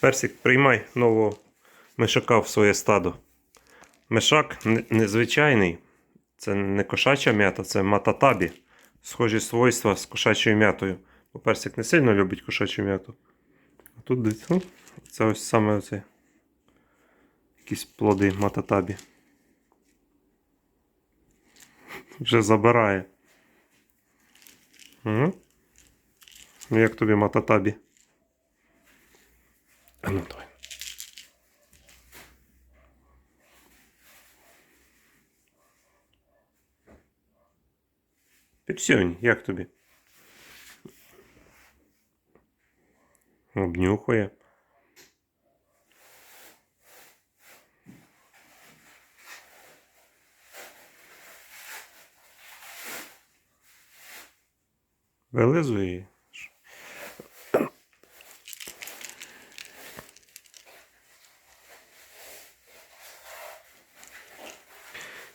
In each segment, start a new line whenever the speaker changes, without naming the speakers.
Персик, приймай нового мишака в своє стадо. Мишак незвичайний. Це не кошача м'ята, це мататабі. Схожі свойства з кошачою м'ятою. Бо персик не сильно любить кошачу м'яту. А тут дивіться, це ось саме оце. Якісь плоди мататабі. Вже забирає. Угу. Ну, Як тобі мататабі? Піпсюнь, як тобі? Обнюхує. Вилизує.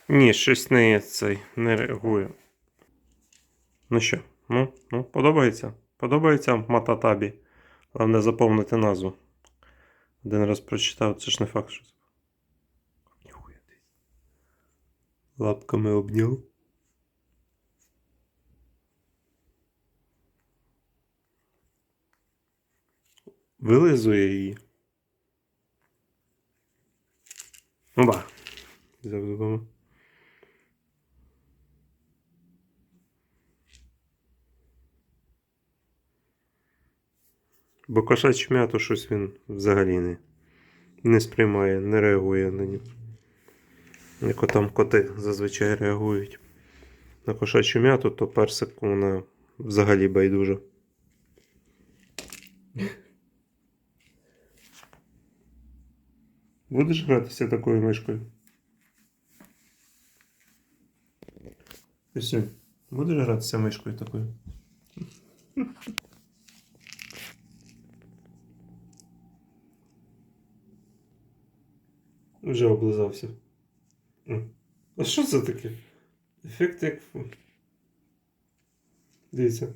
Ні, щось не цей не реагує. Ну що, ну, ну, подобається? Подобається мататабі. Головне заповнити назву. Один раз прочитав, це ж не факт, що. Ніхуя. Лапками обняв. Вилизує її. Ну да. Бо кошачу м'яту щось він взагалі не, не сприймає, не реагує на нього. Як там коти зазвичай реагують. На кошачу м'яту, то персик вона взагалі байдужа. Будеш гратися такою мишкою? Пісюнь, будеш гратися мишкою такою? Вже облизався. А що це таке? Ефект як. Дивіться.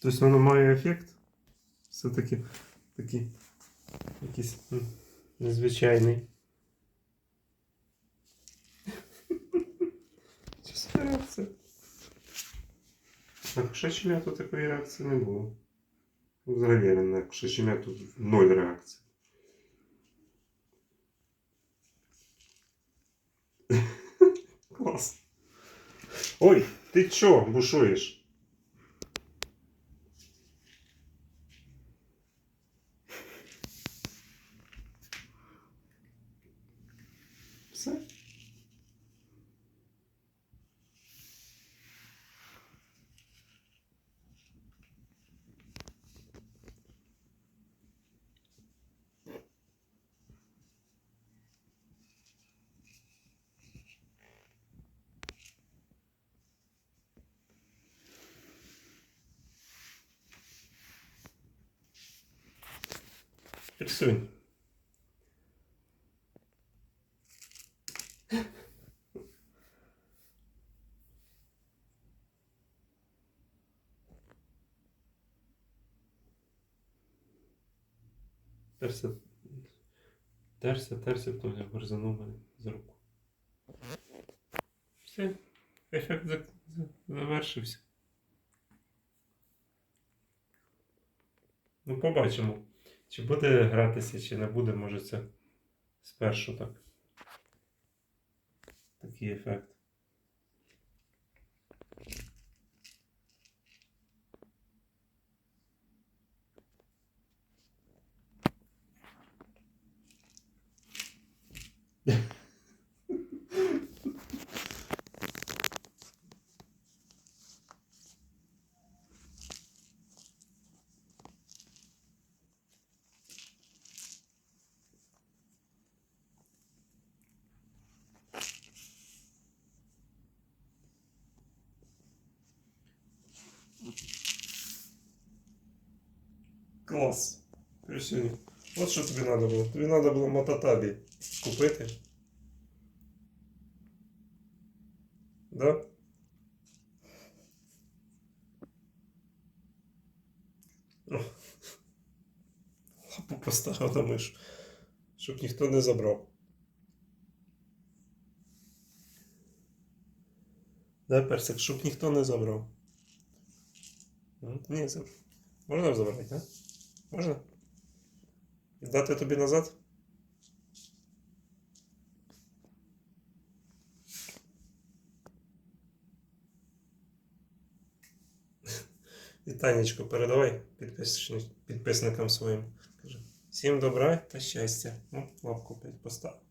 Тобто воно має ефект? Все-таки такий якийсь незвичайний. На кошачі м'яту такої реакції не було. Взагалі на кошачі м'яту ноль реакції. Клас. Ой, ти чо бушуєш? Все? Рисуй. Терся. Терся, терся, то я верзанув мене за руку. Все, ефект за- за- завершився. Ну, побачимо. Чи буде гратися, чи не буде, може це спершу так. Такий ефект. Клас. Присюні. От що тобі треба було. Тобі треба було мототабі купити. Да? Лапу поставив на мишу, щоб ніхто не забрав. Да, персик, щоб ніхто не забрав. Ні, забрав. Можна забрати, так? Можна? Віддати тобі назад? І Танечко, передавай підписникам своїм. Всім добра та щастя. Ну, лапку опять постав.